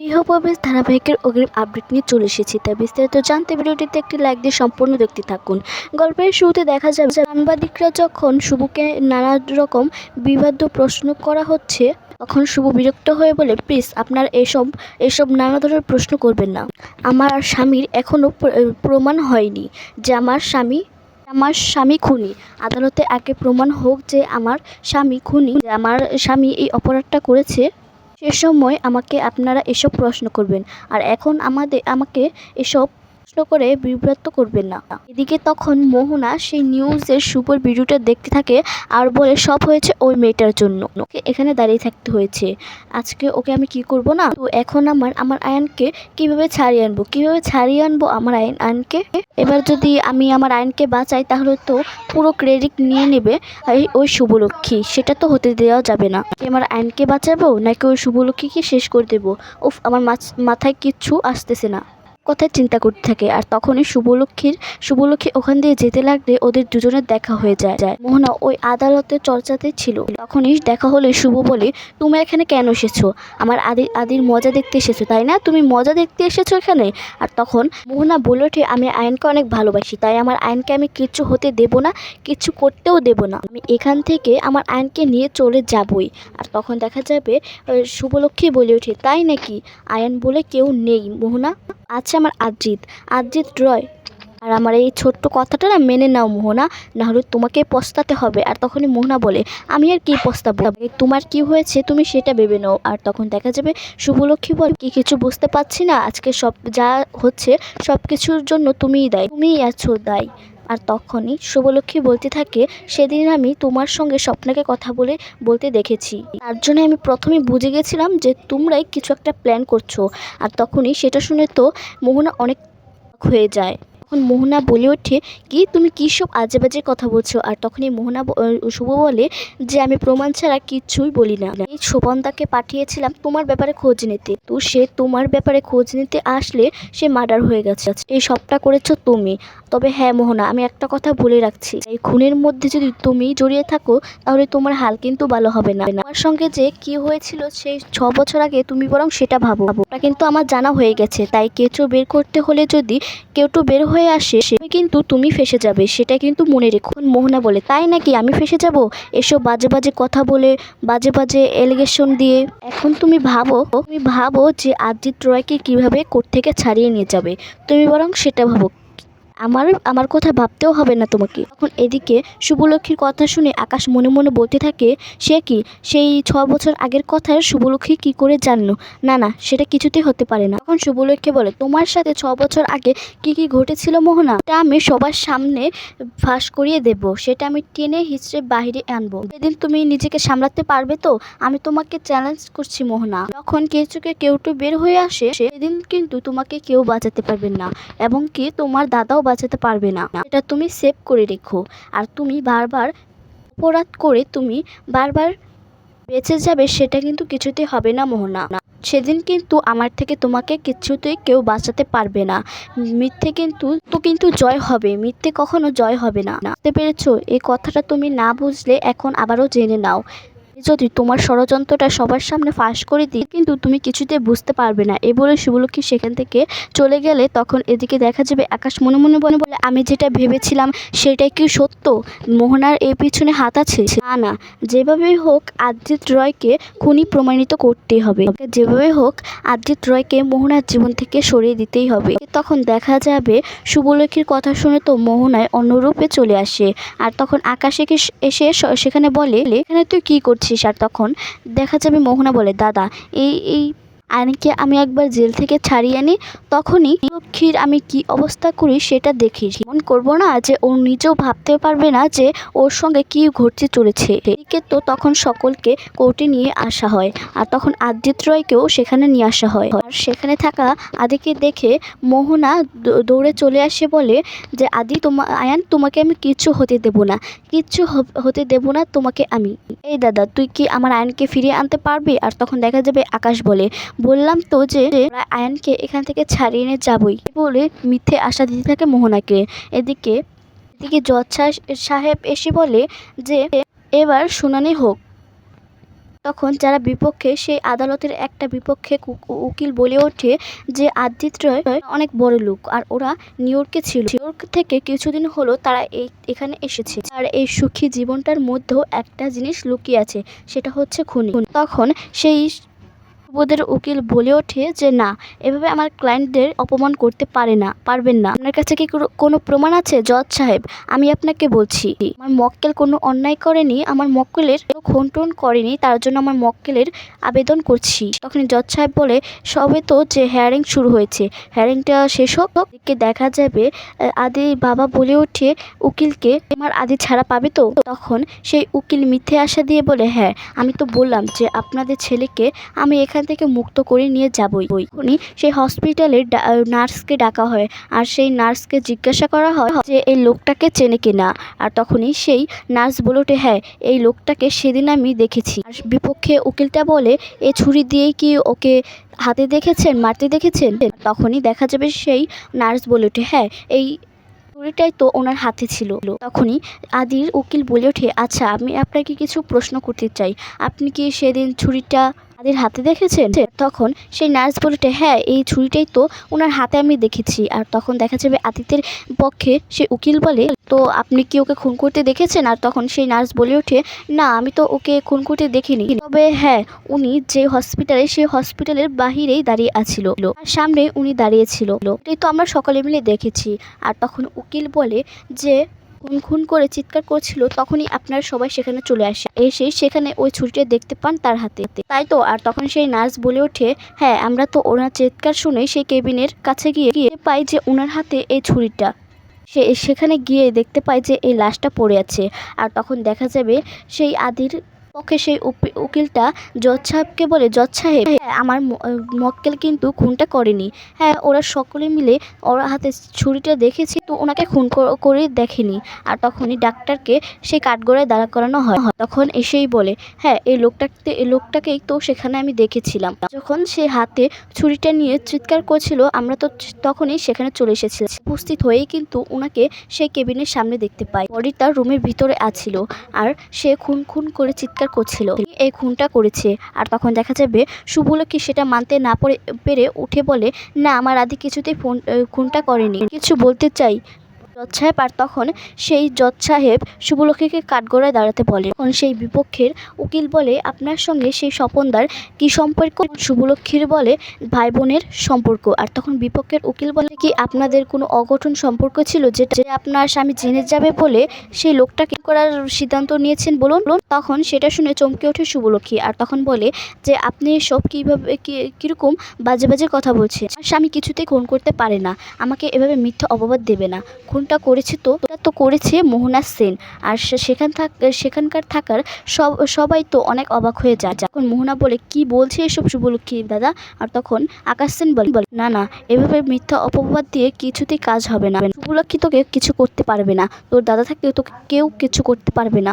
গৃহপ্রবেশ ধারাবাহিকের অগ্রিম আপডেট নিয়ে চলে এসেছি। তাই বিস্তারিত জানতে ভিডিওটিতে একটি লাইক দিয়ে সম্পূর্ণ দেখতে থাকুন। গল্পের শুরুতে দেখা যাবে সাংবাদিকরা যখন শুভকে নানা রকম বিবাদ্য প্রশ্ন করা হচ্ছে, তখন শুভ বিরক্ত হয়ে বলে, প্লিজ, আপনার এসব এসব নানা ধরনের প্রশ্ন করবেন না। আমার স্বামীর এখনও প্রমাণ হয়নি যে আমার স্বামী আমার স্বামী খুনি। আদালতে আগে প্রমাণ হোক যে আমার স্বামী খুনি, যে আমার স্বামী এই অপরাধটা করেছে। সে সময় আমাকে আপনারা এসব প্রশ্ন করবেন। আর এখন আমাদের আমাকে এসব প্রশ্ন করে বিব্রত করবেন না। এদিকে তখন মোহনা সেই নিউজের সুপার ভিডিওটা দেখতে থাকে আর বলে, সব হয়েছে ওই মেয়েটার জন্য। ওকে এখানে দাঁড়িয়ে থাকতে হয়েছে। আজকে ওকে আমি কি করব না? তো এখন আমার আমার আয়নকে কীভাবে ছাড়িয়ে আনব? কীভাবে ছাড়িয়ে আনব আমার আয়ন, আয়নকে? এবার যদি আমি আমার আয়নকে বাঁচাই, তাহলে তো পুরো ক্রেডিট নিয়ে নেবে ওই শুভলক্ষ্মী। সেটা তো হতে দেওয়া যাবে না। আমার আয়নকে বাঁচাবো? নাকি ওই শুভলক্ষ্মীকে শেষ করে দেবো? উফ, আমার মাথায় কিচ্ছু আসতেছে না। কথায় চিন্তা করতে থাকে। আর তখনই শুভলক্ষ্মীর, শুভলক্ষ্মী ওখান দিয়ে যেতে লাগলে ওদের দুজনের দেখা হয়ে যায়। যায়। মোহনা ওই আদালতের চর্চাতে ছিল। তখনই দেখা হলে শুভ বলে, তুমি এখানে কেন এসেছ? আমার আদি, আদির মজা দেখতে এসেছ, তাই না? তুমি মজা দেখতে এসেছ এখানে? আর তখন মোহনা বলে ওঠে, আমি আয়নকে অনেক ভালোবাসি, তাই আমার আয়নকে আমি কিচ্ছু হতে দেব না, কিচ্ছু করতেও দেব না। আমি এখান থেকে আমার আয়নকে নিয়ে চলে যাবই। আর তখন দেখা যাবে শুভলক্ষ্মী বলে ওঠে, তাই নাকি? আয়ন বলে, কেউ নেই, মোহনা। আছে আমার আজিত আজিত রয়। আর আমার এই ছোট্ট কথাটা না মেনে নাও মোহনা, নাহলে তোমাকে পস্তাতে হবে। আর তখনই মোহনা বলে, আমি আর কি পস্তাবো? তোমার কি হয়েছে তুমি সেটা ভেবে নাও। আর তখন দেখা যাবে শুভলক্ষ্মী বল, কি কিছু বুঝতে পারছি না। আজকে সব যা হচ্ছে সব কিছুর জন্য তুমিই দেয়। তুমিই আছো দায়ী। আর তখনই শুভলক্ষ্মী বলতে থাকে, সেদিন আমি তোমার সঙ্গে স্বপ্নাকে কথা বলে বলতে দেখেছি। তার জন্য আমি প্রথমে বুঝে গেছিলাম যে তোমরাই কিছু একটা প্ল্যান করছ। আর তখনই সেটা শুনে তো মোহনা অনেক হয়ে যায়। তখন মোহনা বলে ওঠে, কি তুমি কী সব আজে বাজে কথা বলছো? আর তখনই মোহনা শুভ বলে যে, আমি প্রমাণ ছাড়া কিচ্ছুই বলি না। এই শোভনদাকে পাঠিয়েছিলাম তোমার ব্যাপারে খোঁজ নিতে। তো সে তোমার ব্যাপারে খোঁজ নিতে আসলে সে মার্ডার হয়ে গেছে। এই সবটা করেছ তুমি। তবে হ্যাঁ মোহনা, আমি একটা কথা বলে রাখছি। এই খুনের মধ্যে যদি তুমি জড়িয়ে থাকো, তাহলে তোমার হাল কিন্তু ভালো হবে না। আমার সঙ্গে যে কি হয়েছিল সেই ছ বছর আগে তুমি বরং সেটা ভাবো। কিন্তু আমার জানা হয়ে গেছে। তাই কেঁচো বের করতে হলে যদি কেউটো বের হয়ে আসে সে কিন্তু তুমি ফেসে যাবে, সেটা কিন্তু মনে রেখো। মোহনা বলে, তাই নাকি আমি ফেসে যাব? এসব বাজে বাজে কথা বলে, বাজে বাজে এলিগেশন দিয়ে। এখন তুমি ভাবো তুমি ভাবো যে আজিৎ রয়কে কীভাবে কোর্ট থেকে ছাড়িয়ে নিয়ে যাবে। তুমি বরং সেটা ভাবো। আমার আমার কথা ভাবতেও হবে না তোমাকে। তখন এদিকে শুভলক্ষ্মীর কথা শুনে আকাশ মনে মনে বলতে থাকে, সে কি? সেই ছ বছর আগের কথা শুভলক্ষ্মী কি করে জানলো? না না, সেটা কিছুতেই হতে পারে না। তখন শুভলক্ষ্মী বলে, তোমার সাথে ছ বছর আগে কি কি ঘটেছিল মোহনা? তা আমি সবার সামনে ফাঁস করিয়ে দেব। সেটা আমি টেনে হিচড়ে বাইরে আনব। সেদিন তুমি নিজেকে সামলাতে পারবে তো? আমি তোমাকে চ্যালেঞ্জ করছি মোহনা। যখন কেঁচুকে কেউটু বের হয়ে আসে, সেদিন কিন্তু তোমাকে কেউ বাঁচাতে পারবে না। এবং কি তোমার দাদাও বাঁচাতে পারবে না। এটা তুমি সেভ করে রেখো। আর তুমি বারবার অপরাধ করে তুমি বারবার বেঁচে যাবে, সেটা কিন্তু কিছুতেই হবে না, মোহনা। সেদিন কিন্তু আমার থেকে তোমাকে কিছুতেই কেউ বাঁচাতে পারবে না। মিথ্যে কিন্তু, তো কিন্তু জয় হবে। মিথ্যে কখনো জয় হবে না। বুঝতে পেরেছ? এই কথাটা তুমি না বুঝলে এখন আবারও জেনে নাও। যদি তোমার ষড়যন্ত্রটা সবার সামনে ফাঁস করে দিই, কিন্তু তুমি কিছুতে বুঝতে পারবে না। এ বলে শুভলক্ষ্মী সেখান থেকে চলে গেলে তখন এদিকে দেখা যাবে আকাশ মনে মনে মনে বলে, আমি যেটা ভেবেছিলাম সেটাই কি সত্য? মোহনার এর পিছনে হাত আছে? না না। যেভাবেই হোক আদিত রয়কে খুনি প্রমাণিত করতেই হবে। যেভাবে হোক আদিত রয়কে মোহনার জীবন থেকে সরিয়ে দিতেই হবে। তখন দেখা যাবে শুভলক্ষ্মীর কথা শুনে তো মোহনায় অন্যরূপে চলে আসে। আর তখন আকাশ এসে সেখানে বলে, এখানে তুই কি করছিস? আর তখন দেখা যাবে মোহনা বলে দাদা এই এই আয়নকে আমি একবার জেল থেকে ছাড়িয়ে আনি, তখনই লক্ষ্মীর আমি কি অবস্থা করি সেটা দেখি। মন করব না যে ও নিজেও ভাবতে পারবে না যে ওর সঙ্গে কি ঘটতে চলেছে। এদিকে তো তখন সকলকে কোর্টে নিয়ে আসা হয়, আর তখন আদিত রয়কেও সেখানে নিয়ে আসা হয়। আর সেখানে থাকা আদিকে দেখে মোহনা দৌড়ে চলে আসে বলে যে, আদি, তোমা, আয়ান, তোমাকে আমি কিচ্ছু হতে দেব না। কিচ্ছু হতে দেব না তোমাকে আমি। এই দাদা, তুই কি আমার আয়নকে ফিরিয়ে আনতে পারবি? আর তখন দেখা যাবে আকাশ বলে বললাম তো যে আয়নকে এখান থেকে ছাড়িয়ে নিয়ে যাবই বলে মিথ্যে আশা দিতে থাকে মোহনাকে। এদিকে এদিকে জজ সাহ- সাহেব এসে বলে যে এবার শুনানি হোক। তখন যারা বিপক্ষে, সেই আদালতের একটা বিপক্ষে উকিল বলে ওঠে যে আদিত রয় অনেক বড় লোক আর ওরা নিউ ইয়র্কে ছিল। নিউ ইয়র্ক থেকে কিছুদিন হলো তারা এই, এখানে এসেছে। আর এই সুখী জীবনটার মধ্যেও একটা জিনিস লুকিয়ে আছে, সেটা হচ্ছে খুনি। তখন সেই শুভদের উকিল বলে ওঠে যে, না, এভাবে আমার ক্লায়েন্টদের অপমান করতে পারে না, পারবেন না। আপনার কাছে কি কোনো- প্রমাণ আছে? জজ সাহেব, আমি আপনাকে বলছি, আমার মক্কেল কোনো অন্যায় করেনি, আমার মক্কেলের কোনো খুন টুন করেনি, তার জন্য আমার মক্কেলের আবেদন করছি। তখন জজ সাহেব বলে, সবে তো যে হেয়ারিং শুরু হয়েছে হেয়ারিংটা শেষ হোক, দেখা যাবে। আদি বাবা বলে ওঠে, উকিলকে আমার আদি ছাড়া পাবে তো? তখন সেই উকিল মিথ্যে আশা দিয়ে বলে হ্যাঁ আমি তো বললাম যে, আপনাদের ছেলেকে আমি এখান থেকে মুক্ত করে নিয়ে যাবই। উনি সেই হসপিটালের নার্সকে ডাকা হয়। আর সেই নার্সকে জিজ্ঞাসা করা হয় যে, এই লোকটাকে চেনে কিনা? আর তখনই সেই নার্স বলে ওঠে হ্যাঁ এই লোকটাকে সেদিন আমি দেখেছি। আর বিপক্ষে উকিলটা বলে এই ছুরি দিয়েই কি ওকে হাতে দেখেছেন, মারতে দেখেছেন? তখনই দেখা যাবে সেই নার্স বলে ওঠে হ্যাঁ এই ছুরিটাই তো ওনার হাতে ছিল। তখনই আদির উকিল বলে ওঠে আচ্ছা আমি আপনাকে কিছু প্রশ্ন করতে চাই। আপনি কি সেদিন ছুরিটা আদির হাতে দেখেছেন? তখন সেই নার্স বলে ওঠে হ্যাঁ এই ছুরিটাই তো ওনার হাতে আমি দেখেছি। আর তখন দেখা যাবে আদিত্যের পক্ষে সে উকিল বলে, তো আপনি কি ওকে খুন করতে দেখেছেন? আর তখন সেই নার্স বলে ওঠে, না, আমি তো ওকে খুন করতে দেখিনি। তবে হ্যাঁ উনি যে হসপিটালে সেই হসপিটালের বাহিরেই দাঁড়িয়ে আছিল। সামনে উনি দাঁড়িয়েছিল তো আমরা সকলে মিলে দেখেছি। আর তখন উকিল বলে যে খুন খুন করে চিৎকার করছিল, তখনই আপনার সবাই সেখানে চলে আসে। এসে সেখানে ওই ছুরিটা দেখতে পান তার হাতে। তাই তো, আর তখন সেই নার্স বলে ওঠে হ্যাঁ আমরা তো ওনার চিৎকার শুনে সেই কেবিনের কাছে গিয়ে গিয়ে পাই যে ওনার হাতে এই ছুরিটা। সে সেখানে গিয়ে দেখতে পায় যে এই লাশটা পড়ে আছে। আর তখন দেখা যাবে সেই আদির পক্ষে সেই উকিলটা জজ সাহেবকে বলে, জজ সাহেব হ্যাঁ আমার মক্কেল কিন্তু খুনটা করেনি। হ্যাঁ ওরা সকলে মিলে ওর হাতে ছুরিটা দেখেছি, তো ওনাকে খুন করে দেখেনি। আর তখনই ডাক্তারকে সেই কাঠগোড়ায় দাঁড়া করানো হয়। তখন এসেই বলে হ্যাঁ এই লোকটাকে, এই লোকটাকেই তো সেখানে আমি দেখেছিলাম। যখন সে হাতে ছুরিটা নিয়ে চিৎকার করছিল, আমরা তো তখনই সেখানে চলে এসেছিলাম উপস্থিত হয়েই কিন্তু ওনাকে সেই কেবিনের সামনে দেখতে পাই। বডি তার রুমের ভিতরে আছিল। আর সে খুন খুন করে চিৎকার করছিল। এই খুনটা করেছে। আর তখন দেখা যাবে শুভলক্ষ্মী সেটা মানতে না পেরে উঠে বলে, না, আমার আদি কিছুতেই ফোন খুনটা করেনি। কিছু বলতে চাই জজ সাহেব আর তখন সেই জজ সাহেব শুভলক্ষ্মীকে কাঠগড়ায় দাঁড়াতে বলে। তখন সেই বিপক্ষের উকিল বলে, আপনার সঙ্গে সেই স্বপনদার কি সম্পর্ক? শুভলক্ষ্মীর বলে, ভাই বোনের সম্পর্ক। আর তখন বিপক্ষের উকিল বলে, কি আপনাদের কোনো অগঠন সম্পর্ক ছিল যেটা আপনার স্বামী জেনে যাবে বলে সেই লোকটাকে করার সিদ্ধান্ত নিয়েছেন বলুন। তখন সেটা শুনে চমকে ওঠে শুভলক্ষ্মী আর তখন বলে, যে আপনি সব কীভাবে কীরকম বাজে বাজে কথা বলছেন? স্বামী কিছুতেই খুন করতে পারে না। আমাকে এভাবে মিথ্যা অপবাদ দেবে না। খুনটা করেছে তো তো করেছে মোহনা সেন। আর সেখান থাক সেখানকার থাকার সব সবাই তো অনেক অবাক হয়ে যায়। যখন মোহনা বলে কি বলছে এসব শুভলক্ষ্মী দাদা? আর তখন আকাশ সেন বলে বলে, না না এভাবে মিথ্যা অপবাদ দিয়ে কিছুতেই কাজ হবে না। শুভলক্ষ্মী তোকে কিছু করতে পারবে না। তোর দাদা থাকলে তোকে কেউ কিছু করতে পারবে না।